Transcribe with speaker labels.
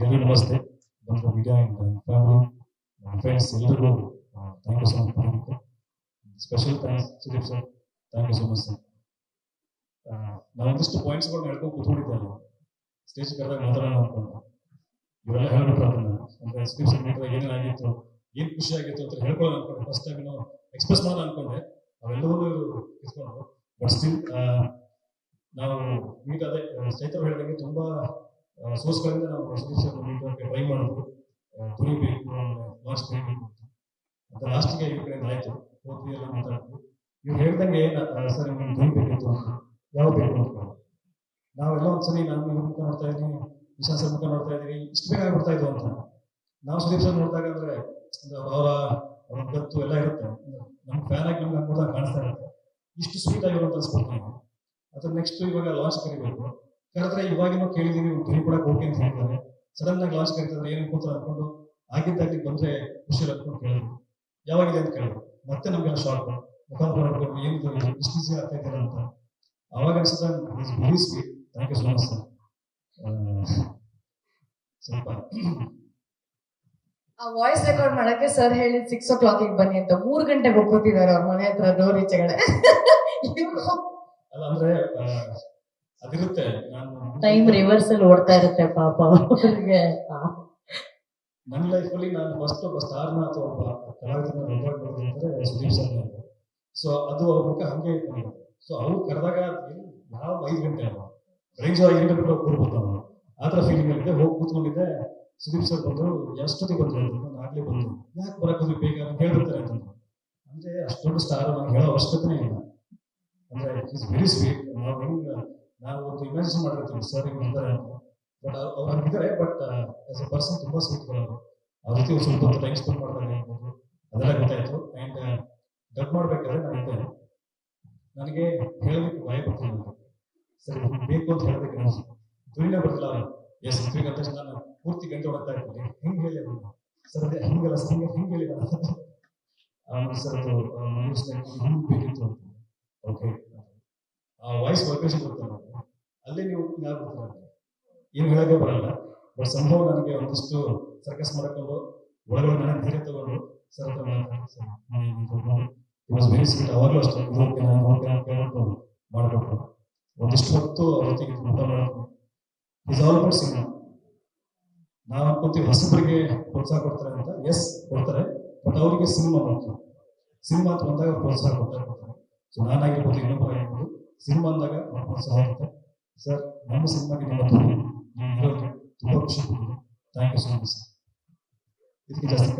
Speaker 1: ನಮಸ್ತೆ ಬಂದ media friends ಎಲ್ಲರಿಗೂ thank you so much special thanks Sudeep sir thank you so much sir ನಾವು ಒಂದಿಷ್ಟು ಪಾಯಿಂಟ್ಸ್ಗಳನ್ನ ಹೇಳ್ಕೊಂಡು ಕೂತ್ಕೊಂಡಿದ್ದೆ ಅಲ್ಲಿ ಸ್ಟೇಜ್ ಕರೆದಾಗ ಮಾತಾಡೋಣ ಅನ್ಕೊಂಡು ಇವರೆಲ್ಲ ಹೇಳ್ಬಿಟ್ರು ಅದನ್ನ ಅಂದ್ರೆ ಮೀಟರ್ ಏನೇನಾಗಿತ್ತು ಏನ್ ಖುಷಿ ಆಗಿತ್ತು ಅಂತ ಹೇಳ್ಕೊಳ್ಳೋಣ ಅನ್ಕೊಂಡೆ. ಫಸ್ಟ್ ಟೈಮ್ ನಾವು ಎಕ್ಸ್ಪ್ರೆಸ್ ಮಾಡೋಣ ಅನ್ಕೊಂಡೆ. ಅವೆಲ್ಲವನ್ನೂ ಇಟ್ಕೊಂಡು ಬಟ್ ಸ್ಟಿಲ್ ನಾವು ಮೀಟ್ ಅದೇ ಚೈತ್ರ ಹೇಳಿದಂಗೆ ತುಂಬಾ ಸೋರ್ಸ್ಗಳಿಂದ ನಾವು ಸುದೀಪ್ ಸರ್ ಟ್ರೈ ದುಡಿಬೇಕು ಲಾಸ್ಟ್ ಬೇಕು ಅಂತ ಅಂತ ಲಾಸ್ಟ್ಗೆ ಇವ್ರ ಕಡೆಯಿಂದ ಆಯ್ತು. ಹೋದ್ವಿ ಎಲ್ಲ ಮಾತಾಡಿದ್ವಿ ಇವ್ರು ಹೇಳ್ದಂಗೆ ಸರ್ ನಿಮ್ಗೆ ಧ್ವನಿ ಬೇಕಿತ್ತು ಅಂತ. ಯಾವ ಬೇಕು ಅಂತ ನಾವೆಲ್ಲ ಒಂದ್ಸರಿ ನಾನು ಇವ್ರ ಮುಖ ನೋಡ್ತಾ ಇದ್ದೀನಿ, ವಿಶಾಲ್ ಸರ್ ಮುಖ ನೋಡ್ತಾ ಇದ್ದೀವಿ ಇಷ್ಟು ಬೇಗ ಆಗ್ಬಿಡ್ತಾ ಇದ್ವು ಅಂತ. ನಾವು ಸುದೀಪ್ ಸರ್ ನೋಡಿದಾಗ ಅಂದ್ರೆ ಅವರ ಅವ್ರ ಗತ್ತು ಎಲ್ಲ ಇರುತ್ತೆ. ನಮ್ಮ ಫ್ಯಾನ್ ಆಗಿ ನಮ್ಗೆ ನೋಡಿದಾಗ ಕಾಣಿಸ್ತಾ ಇರುತ್ತೆ. ಇಷ್ಟು ಸ್ವೀಟ್ ಆಗಿರುವಂತ ಅನ್ಸ್ಬಿಡ್ತು ನಾವು ಅದ್ರ ನೆಕ್ಸ್ಟ್ ಇವಾಗ ಲಾಂಚ್ ಕರಿಬೇಕು. ಕರೆದ್ರೆ ಇವಾಗಿನೂ ಕೇಳಿದೀವಿ ಧ್ವನಿ ಕೂಡ ಓಕೆ ಅಂತ ಹೇಳ್ತಾರೆ. ಸಡನ್ ಆಗಿ ಲಾಸ್ಟ್ ಕರಿತಾರೆ ಏನು ಕೂತ್ರ ಅನ್ಕೊಂಡು ಆಗಿದ್ದಾಗಿ ಬಂದ್ರೆ ಖುಷಿ ಅನ್ಕೊಂಡು ಕೇಳಿದ್ವಿ ಯಾವಾಗಿದೆ ಅಂತ ಕೇಳಿದ್ರು. ಮತ್ತೆ ನಮ್ಗೆಲ್ಲ ಶಾರ್ಟ್ ಮುಖಾಂತರ ಏನು ಇಷ್ಟು ಈಸಿ ಆಗ್ತಾ ಇದ್ದೀರಾ ಅಂತ. ಅವಾಗ ಅನ್ಸುತ್ತೆ very sweet thank you so much sir ಸ್ವಲ್ಪ.
Speaker 2: ಆ ವಾಯ್ಸ್ ರೆಕಾರ್ಡ್ ಮಾಡಕ್ಕೆ ಸರ್ ಹೇಳಿದ್ ಸಿಕ್ಸ್ ಓ ಕ್ಲಾಕಿಗೆ ಬನ್ನಿ ಅಂತ. ಮೂರ್ ಗಂಟೆಗೆ ಹೋಗ್ಕೋತಿದ್ದಾರೆ ಅವ್ರ ಮನೆ ಹತ್ರ ಡೋರ್ ಈಚೆಗಡೆ.
Speaker 1: ಅಲ್ಲ ಅಂದ್ರೆ ಅದಿರುತ್ತೆ ನಾನು
Speaker 3: ಟೈಮ್ ರಿವರ್ಸ್ ಅಲ್ಲಿ ಓಡ್ತಾ ಇರುತ್ತೆ ಪಾಪ ಅವ್ರಿಗೆ.
Speaker 1: ನನ್ನ ಅಲ್ಲಿ ನಾನು ಫಸ್ಟ್ ಒಬ್ಬ ಸ್ಟಾರ್ನ ಅಥವಾ ಒಬ್ಬ ಕಲಾವಿದನ ರೆಕಾರ್ಡ್ ಮಾಡಿದ್ರೆ ಸುದೀಪ್ ಸರ್ ಸೊ ಅದು ಅವ್ರ ಮುಖ ಹಂಗೆ ಇತ್ತು ಸೊ ಅವ್ರು ಕರೆದಾಗ ನಾವು ಐದು ಗಂಟೆ ಅಲ್ಲ. ಬೆಳಿಗ್ಗೆ ಐದು ಗಂಟೆ ಬಿಟ್ಟು ಕೂರ್ಬೋದು ಅವನು ಆ ಥರ ಫೀಲಿಂಗ್ ಇದೆ ಹೋಗಿ ಕೂತ್ಕೊಂಡಿದ್ದೆ. ಸುದೀಪ್ ಸರ್ ಬಂದರು ಎಷ್ಟೊತ್ತಿಗೆ ಬಂದರು? ಅಂತ ನಾನು ಆಗ್ಲೇ ಬಂದು. ಯಾಕೆ ಬರಕ್ಕೆ ಬೇಗ? ಅಂತ ಹೇಳ್ಬಿಡ್ತಾರೆ ಅಂತ ಅಂದ್ರೆ. ಅಷ್ಟೊಂದು ಸ್ಟಾರ್ ನನಗೆ ಹೇಳೋ ಅವಶ್ಯಕತೆ ಇಲ್ಲ. ಅಂದ್ರೆ ಇಸ್ ವೆರಿ ಸ್ವೀಟ್ ನಾವು ಹೆಂಗ್ ನಾವು ಒಂದು ಇಮ್ಯಾಜಿನ್ ಮಾಡಿರ್ತೀವಿ ಸರ್ ಈಗ ಅಂತ ಬಟ್ ಅವ್ರು ಹಂಗಿದ್ದಾರೆ ಬಟ್ ಆಸ್ ಎ ಪರ್ಸನ್ ತುಂಬಾ ಬರೋದು ಅವ್ರ. ಜೊತೆ ಸ್ವಲ್ಪ ಟೈಮ್ ಸ್ಪೆಂಡ್ ಮಾಡ್ತಾರೆ ಇರ್ಬೋದು ಅದೆಲ್ಲ ಗೊತ್ತಾಯ್ತು. ಆ್ಯಂಡ್ ಡಬ್ ಮಾಡ್ಬೇಕಾದ್ರೆ ನಾನು ನನಗೆ ಹೇಳೋದಕ್ಕೆ ಭಯ ಬರ್ತೀನಿ ಸರ್, ಬೇಕು ಅಂತ ಹೇಳೋದಕ್ಕೆ ನಾನು ಧ್ವನಿನೇ ಬರ್ತಿಲ್ಲ ಎಸ್ ತ್ರೀ ಅಂತ ನಾನು ಪೂರ್ತಿ ಗಂಟೆ ಹೊಡ್ತಾ ಇರ್ತೀನಿ. ಹೆಂಗೆ ಹೇಳಿ ಸರ್, ಅದೇ ಹಿಂಗಲ್ಲ, ಸರ್, ಹಿಂಗೆ ಹೆಂಗೆ ಹೇಳಿ ಆಮೇಲೆ ಸರ್, ಅದು ನ್ಯೂಸ್ ಹಿಂಗ್ ಬೇಕಿತ್ತು ಅಂತ. ಓಕೆ ಆ ವಾಯ್ಸ್ ವರ್ಕೇಶನ್ ಬರುತ್ತೆ ಯಾರು ಏನು ಹೇಳೋದೇ ಬರಲ್ಲ. ಬಟ್ ಸಂಭವ ನನಗೆ ಒಂದಿಷ್ಟು ಸರ್ಕಸ್ ಮಾಡ್ಕೊಂಡು ಒಳಗಡೆ ನನಗೆ ಧೈರ್ಯ ತಗೊಂಡು ಸರ್ ನಾನು ಓಕೆ ಅಂತ ಕೇಳ್ಬಿಟ್ಟು ಮಾಡಬೇಕು ಒಂದಿಷ್ಟು ಹೊತ್ತು ಅವ್ರ ಊಟ ಮಾಡಬೇಕು ಇಸ್ ಆಲ್ ಸಿನಿಮಾ ನಾವು ಅನ್ಕೋತೀವಿ ಹೊಸಬರಿಗೆ ಪ್ರೋತ್ಸಾಹ ಕೊಡ್ತಾರೆ ಅಂತ. ಎಸ್ ಕೊಡ್ತಾರೆ. ಬಟ್ ಅವರಿಗೆ ಸಿನಿಮಾ ಬಂತು ಸಿನಿಮಾ ಅಂತ ಬಂದಾಗ ಪ್ರೋತ್ಸಾಹ ಕೊಡ್ತಾರೆ. ಕೊಡ್ತಾರೆ ಸೊ ನಾನಾಗಿರ್ಬೋದು ಇನ್ನೊಬ್ಬರು ಆಗಿರ್ಬೋದು ಸಿನಿಮಾ ಅಂದಾಗ ಪ್ರೋತ್ಸಾಹ ಇರುತ್ತೆ ಸರ್ ನಮ್ಮ ಸಿನಿಮಾಗೆ ನೀವು ತುಂಬಾ ಖುಷಿ thank you so much sir ಇದಕ್ಕೆ ಜಾಸ್ತಿ